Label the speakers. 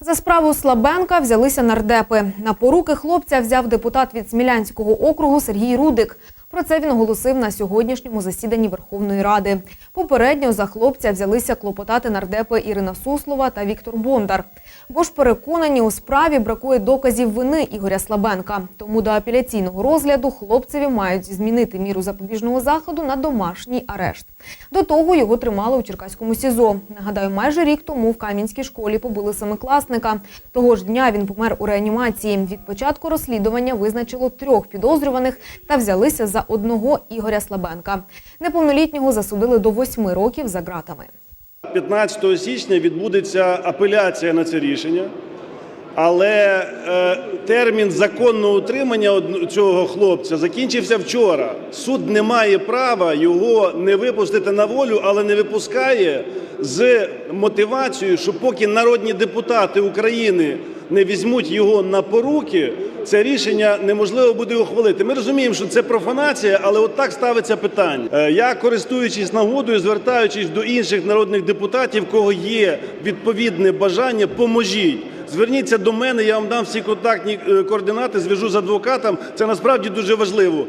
Speaker 1: За справу Слабенка взялися нардепи. На поруки хлопця взяв депутат від Смілянського округу Сергій Рудик. Про це він оголосив на сьогоднішньому засіданні Верховної Ради. Попередньо за хлопця взялися клопотати нардепи Ірина Суслова та Віктор Бондар. Бо ж переконані, у справі бракує доказів вини Ігоря Слабенка. Тому до апеляційного розгляду хлопцеві мають змінити міру запобіжного заходу на домашній арешт. До того його тримали у Черкаському СІЗО. Нагадаю, майже рік тому в Кам'янській школі побили семикласника. Того ж дня він помер у реанімації. Від початку розслідування визначило трьох підозрюваних та взялися за одного Ігоря Слабенка. Неповнолітнього засудили до восьми років за ґратами.
Speaker 2: 15 січня відбудеться апеляція на це рішення, але е, термін законного утримання цього хлопця закінчився вчора. Суд не має права його не випустити на волю, але не випускає з мотивацією, що поки народні депутати України не візьмуть його на поруки, це рішення неможливо буде ухвалити. Ми розуміємо, що це профанація, але от так ставиться питання. Е, Я, користуючись нагодою, звертаючись до інших народних депутатів, кого є відповідне бажання, поможіть. Зверніться до мене, я вам дам всі контактні е, координати, зв'яжу з адвокатом. Це насправді дуже важливо.